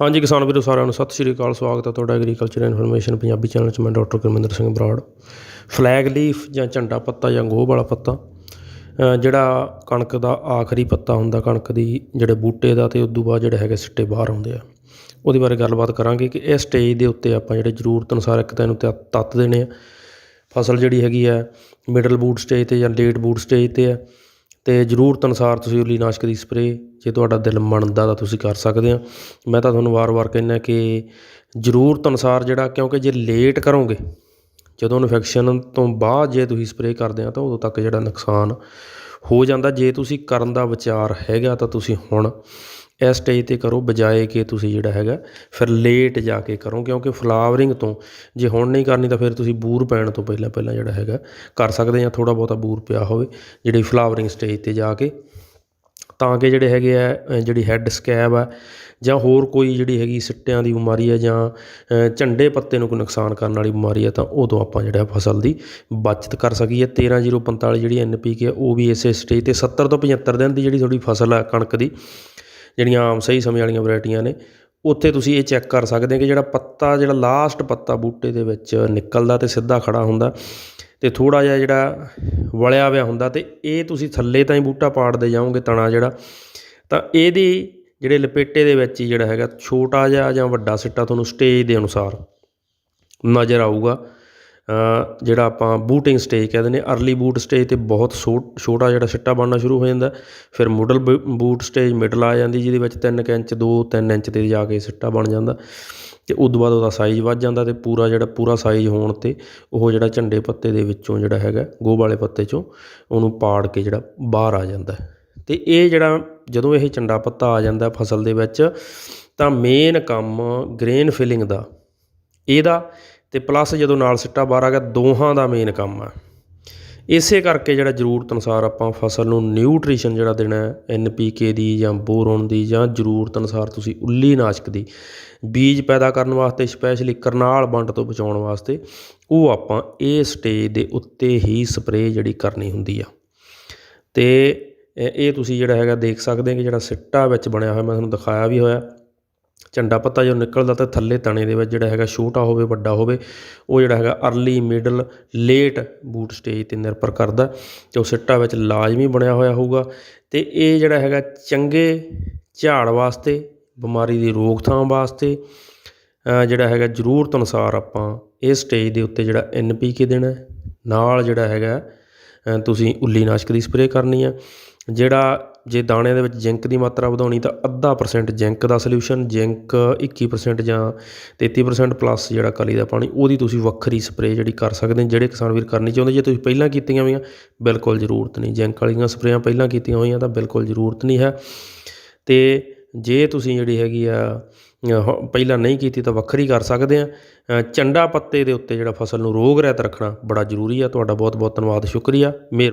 ਹਾਂਜੀ, ਕਿਸਾਨ ਵੀਰੋ ਸਾਰਿਆਂ ਨੂੰ ਸਤਿ ਸ਼੍ਰੀ ਅਕਾਲ, ਸਵਾਗਤ ਹੈ ਤੁਹਾਡਾ ਐਗਰੀਕਲਚਰ ਇਨਫੋਰਮੇਸ਼ਨ ਪੰਜਾਬੀ ਚੈਨਲ 'ਚ। ਮੈਂ doctor Gurminder Singh Brar. Flag leaf ਜਾਂ ਝੰਡਾ ਪੱਤਾ ਜਾਂ ਗੋਹ ਵਾਲਾ ਪੱਤਾ ਜਿਹੜਾ ਕਣਕ ਦਾ ਆਖਰੀ ਪੱਤਾ ਹੁੰਦਾ, ਕਣਕ ਦੀ ਜਿਹੜੇ ਬੂਟੇ ਦਾ ਤੇ ਤੋਂ ਬਾਅਦ ਜਿਹੜੇ ਹੈਗੇ ਸਿੱਟੇ ਬਾਹਰ ਆਉਂਦੇ ਆ। ਉਹਦੇ ਬਾਰੇ ਗੱਲਬਾਤ ਕਰਾਂਗੇ ਕਿ ਇਸ ਸਟੇਜ ਦੇ ਉੱਤੇ ਆਪਾਂ ਜਿਹੜੇ ਜ਼ਰੂਰਤ ਅਨੁਸਾਰ ਇੱਕ ਤਾਂ ਇਹਨੂੰ ਤੱਤ ਤੱਤ ਦੇਣੇ ਆ। ਫਸਲ ਜਿਹੜੀ ਹੈਗੀ ਆ ਮਿਡਲ ਬੂਟ ਸਟੇਜ ਤੇ ਜਾਂ ਲੇਟ ਬੂਟ ਸਟੇਜ ਤੇ ਆ। ਅਤੇ ਜ਼ਰੂਰਤ ਅਨੁਸਾਰ ਤੁਸੀਂ ਉੱਲੀਨਾਸ਼ਕ ਦੀ ਸਪਰੇਅ ਜੇ ਤੁਹਾਡਾ ਦਿਲ ਮੰਨਦਾ ਤਾਂ ਤੁਸੀਂ ਕਰ ਸਕਦੇ ਹਾਂ। ਮੈਂ ਤਾਂ ਤੁਹਾਨੂੰ ਵਾਰ-ਵਾਰ ਕਹਿੰਦਾ ਕਿ ਜ਼ਰੂਰਤ ਅਨੁਸਾਰ ਜਿਹੜਾ, ਕਿਉਂਕਿ ਜੇ ਲੇਟ ਕਰੋਗੇ, ਜਦੋਂ ਇਨਫੈਕਸ਼ਨ ਤੋਂ ਬਾਅਦ ਜੇ ਤੁਸੀਂ ਸਪਰੇਅ ਕਰਦੇ ਆ ਤਾਂ ਉਦੋਂ ਤੱਕ ਜਿਹੜਾ ਨੁਕਸਾਨ ਹੋ ਜਾਂਦਾ। ਜੇ ਤੁਸੀਂ ਕਰਨ ਦਾ ਵਿਚਾਰ ਹੈਗਾ ਤਾਂ ਤੁਸੀਂ ਹੁਣ ਇਸ ਸਟੇਜ ਤੇ ਕਰੋ, ਬਜਾਏ ਕਿ ਤੁਸੀਂ ਜਿਹੜਾ ਹੈਗਾ, ਫਿਰ ਲੇਟ ਜਾ ਕੇ ਕਰੋ, ਕਿਉਂਕਿ ਫਲਾਵਰਿੰਗ ਤੋਂ ਜੇ ਹੁਣ ਨਹੀਂ ਕਰਨੀ ਤਾਂ ਫਿਰ ਤੁਸੀਂ ਬੂਰ ਪੈਣ ਤੋਂ ਪਹਿਲਾਂ ਪਹਿਲਾਂ ਜਿਹੜਾ ਹੈਗਾ, ਕਰ ਸਕਦੇ ਜਾਂ ਥੋੜਾ ਬਹੁਤਾ ਬੂਰ ਪਿਆ ਹੋਵੇ, ਜਿਹੜੀ ਫਲਾਵਰਿੰਗ ਸਟੇਜ ਤੇ ਜਾ ਕੇ। ਤਾਂ ਕਿ ਜਿਹੜੇ ਹੈਗੇ ਆ ਜਿਹੜੀ ਹੈੱਡ ਸਕੈਬ ਆ, ਜਾਂ ਹੋਰ ਕੋਈ ਜਿਹੜੀ ਹੈਗੀ ਸਿੱਟਿਆਂ ਦੀ ਬਿਮਾਰੀ ਹੈ ਜਾਂ ਝੰਡੇ ਪੱਤੇ ਨੂੰ ਕੋਈ ਨੁਕਸਾਨ ਕਰਨ ਵਾਲੀ ਬਿਮਾਰੀ ਹੈ ਤਾਂ ਉਦੋਂ ਆਪਾਂ ਜਿਹੜਾ ਫਸਲ ਦੀ ਬਚਤ ਕਰ ਸਕੀਏ। 13045 ਜਿਹੜੀ ਐਨਪੀਕੇ ਆ, ਉਹ ਵੀ ਇਸੇ ਸਟੇਜ ਤੇ 70 ਤੋਂ 75 ਦਿਨ ਦੀ ਜਿਹੜੀ ਤੁਹਾਡੀ ਫਸਲ ਹੈ ਕਣਕ ਦੀ ਜਿਹੜੀਆਂ ਆਮ ਸਹੀ ਸਮੇਂ ਵਾਲੀਆਂ ਵੈਰਾਈਟੀਆਂ ਨੇ, ਉੱਥੇ ਤੁਸੀਂ ਇਹ ਚੈੱਕ ਕਰ ਸਕਦੇ ਕਿ ਜਿਹੜਾ ਪੱਤਾ, ਜਿਹੜਾ ਲਾਸਟ ਪੱਤਾ ਬੂਟੇ ਦੇ ਵਿੱਚ ਨਿਕਲਦਾ ਤੇ ਸਿੱਧਾ ਖੜਾ ਹੁੰਦਾ ਤੇ ਥੋੜਾ ਜਿਹਾ ਜਿਹੜਾ ਵਲਿਆ ਹੋਇਆ ਹੁੰਦਾ ਤੇ ਇਹ ਤੁਸੀਂ ਥੱਲੇ ਤਾਂ ਹੀ ਬੂਟਾ ਪਾੜਦੇ ਜਾਓਗੇ ਤਣਾ ਜਿਹੜਾ, ਤਾਂ ਇਹਦੀ ਜਿਹੜੇ ਲਪੇਟੇ ਦੇ ਵਿੱਚ ਹੀ ਜਿਹੜਾ ਹੈਗਾ ਛੋਟਾ ਜਿਹਾ ਜਾਂ ਵੱਡਾ ਸਿੱਟਾ ਤੁਹਾਨੂੰ ਸਟੇਜ ਦੇ ਅਨੁਸਾਰ ਨਜ਼ਰ ਆਊਗਾ। ਜਿਹੜਾ ਆਪਾਂ ਬੂਟਿੰਗ ਸਟੇਜ ਕਹਿੰਦੇ ਨੇ ਅਰਲੀ ਬੂਟ ਸਟੇਜ ਤੇ ਬਹੁਤ ਛੋ- ਛੋਟਾ ਜਿਹੜਾ ਸਿੱਟਾ ਬਣਨਾ ਸ਼ੁਰੂ ਹੋ ਜਾਂਦਾ। ਫਿਰ ਮਿਡਲ ਬੂਟ ਸਟੇਜ ਮਿਡਲ ਆ ਜਾਂਦੀ, ਜਿਹਦੇ ਵਿੱਚ 3 ਇੰਚ 2 3 ਇੰਚ ਤੇ ਜਾ ਕੇ ਸਿੱਟਾ ਬਣ ਜਾਂਦਾ। ਤੇ ਉਸ ਤੋਂ ਬਾਅਦ ਉਹਦਾ ਸਾਈਜ਼ ਵੱਧ ਜਾਂਦਾ ਤੇ ਪੂਰਾ ਜਿਹੜਾ, ਪੂਰਾ ਸਾਈਜ਼ ਹੋਣ ਤੇ ਉਹ ਜਿਹੜਾ ਝੰਡੇ ਪੱਤੇ ਦੇ ਵਿੱਚੋਂ ਜਿਹੜਾ ਹੈਗਾ ਗੋਹ ਵਾਲੇ ਪੱਤੇ ਚੋਂ ਉਹਨੂੰ ਪਾੜ ਕੇ ਜਿਹੜਾ ਬਾਹਰ ਆ ਜਾਂਦਾ। ਹੈ। ਤੇ ਇਹ ਜਿਹੜਾ ਜਦੋਂ ਇਹ ਝੰਡਾ ਪੱਤਾ ਆ ਜਾਂਦਾ ਫਸਲ ਦੇ ਵਿੱਚ, ਤਾਂ ਮੇਨ ਕੰਮ ਗ੍ਰੇਨ ਫਿਲਿੰਗ ਦਾ। ਇਹਦਾ ਤੇ ਪਲੱਸ ਜਦੋਂ ਨਾਲ ਸਿੱਟਾ ਬਾਹਰ ਆ ਗਿਆ, ਦੋਹਾਂ ਦਾ ਮੇਨ ਕੰਮ ਆ। ਇਸੇ ਕਰਕੇ ਜਿਹੜਾ ਜ਼ਰੂਰਤ ਅਨੁਸਾਰ ਆਪਾਂ ਫਸਲ ਨੂੰ ਨਿਊਟ੍ਰੀਸ਼ਨ ਜਿਹੜਾ ਦੇਣਾ ਐੱਨ ਪੀ ਕੇ ਦੀ ਜਾਂ ਬੋਰੋਨ ਦੀ ਜਾਂ ਜ਼ਰੂਰਤ ਅਨੁਸਾਰ ਤੁਸੀਂ ਉੱਲੀ ਨਾਸ਼ਕ ਦੀ ਬੀਜ ਪੈਦਾ ਕਰਨ ਵਾਸਤੇ ਸਪੈਸ਼ਲੀ ਕਰਨਾਲ ਵੰਡ ਤੋਂ ਬਚਾਉਣ ਵਾਸਤੇ, ਉਹ ਆਪਾਂ ਇਹ ਸਟੇਜ ਦੇ ਉੱਤੇ ਹੀ ਸਪਰੇਅ ਜਿਹੜੀ ਕਰਨੀ ਹੁੰਦੀ ਆ। ਤੇ ਇਹ ਇਹ ਤੁਸੀਂ ਜਿਹੜਾ ਹੈਗਾ ਦੇਖ ਸਕਦੇ ਹੋ ਕਿ ਜਿਹੜਾ ਸਿੱਟਾ ਵਿੱਚ ਬਣਿਆ ਹੋਇਆ, ਮੈਂ ਤੁਹਾਨੂੰ ਦਿਖਾਇਆ ਵੀ ਹੋਇਆ। ਝੰਡਾ ਪੱਤਾ ਜਦੋਂ ਨਿਕਲਦਾ ਤਾਂ ਥੱਲੇ ਤਣੇ ਦੇ ਵਿੱਚ ਜਿਹੜਾ ਹੈਗਾ ਛੋਟਾ ਹੋਵੇ, ਵੱਡਾ ਹੋਵੇ, ਉਹ ਜਿਹੜਾ ਹੈਗਾ early middle late boot stage ਤੇ ਨਿਰਭਰ ਕਰਦਾ ਤੇ ਉਹ ਸਿੱਟਾ ਵਿੱਚ ਲਾਜ਼ਮੀ ਬਣਿਆ ਹੋਇਆ ਹੋਊਗਾ ਤੇ ਇਹ ਜਿਹੜਾ ਹੈਗਾ ਚੰਗੇ ਝਾੜ ਵਾਸਤੇ, ਬਿਮਾਰੀ ਦੀ ਰੋਕਥਾਮ ਵਾਸਤੇ ਜਿਹੜਾ ਹੈਗਾ ਜ਼ਰੂਰਤ ਅਨੁਸਾਰ ਆਪਾਂ ਇਹ ਸਟੇਜ ਦੇ ਉੱਤੇ ਜਿਹੜਾ ਐਨਪੀਕੇ ਦੇਣਾ ਨਾਲ ਜਿਹੜਾ ਹੈਗਾ ਤੁਸੀਂ ਉੱਲੀ ਨਾਸ਼ਕ ਦੀ ਸਪਰੇਅ ਕਰਨੀ ਆ ਜਿਹੜਾ ਜੇ ਦਾਣਿਆਂ ਦੇ ਵਿੱਚ ਜ਼ਿੰਕ ਦੀ ਮਾਤਰਾ ਵਧਾਉਣੀ ਤਾਂ ਅੱਧਾ ਪਰਸੈਂਟ ਜ਼ਿੰਕ ਦਾ ਸੋਲੂਸ਼ਨ ਜ਼ਿੰਕ 21% ਜਾਂ 33% ਪਲੱਸ ਜਿਹੜਾ ਕਲੀ ਦਾ ਪਾਣੀ, ਉਹਦੀ ਤੁਸੀਂ ਵੱਖਰੀ ਸਪਰੇਅ ਜਿਹੜੀ ਕਰ ਸਕਦੇ ਜਿਹੜੇ ਕਿਸਾਨ ਵੀਰ ਕਰਨੀ ਚਾਹੁੰਦੇ, ਜੇ ਤੁਸੀਂ ਪਹਿਲਾਂ ਕੀਤੀਆਂ ਹੋਈਆਂ, ਬਿਲਕੁਲ ਜ਼ਰੂਰਤ ਨਹੀਂ। ਜ਼ਿੰਕ ਵਾਲੀਆਂ ਸਪਰੇਆਂ ਪਹਿਲਾਂ ਕੀਤੀਆਂ ਹੋਈਆਂ ਤਾਂ ਬਿਲਕੁਲ ਜ਼ਰੂਰਤ ਨਹੀਂ ਹੈ। ਤੇ ਜੇ ਤੁਸੀਂ ਜਿਹੜੀ ਹੈਗੀ ਆ ਪਹਿਲਾਂ ਨਹੀਂ ਕੀਤੀ ਤਾਂ ਵੱਖਰੀ ਕਰ ਸਕਦੇ ਆ। ਚੰਡਾ ਪੱਤੇ ਦੇ ਉੱਤੇ ਜਿਹੜਾ ਫਸਲ ਨੂੰ ਰੋਗ ਰਹਿਤ ਰੱਖਣਾ ਬੜਾ ਜ਼ਰੂਰੀ ਆ। ਤੁਹਾਡਾ ਬਹੁਤ ਬਹੁਤ ਧੰਨਵਾਦ, ਸ਼ੁਕਰੀਆ। ਮੇਰ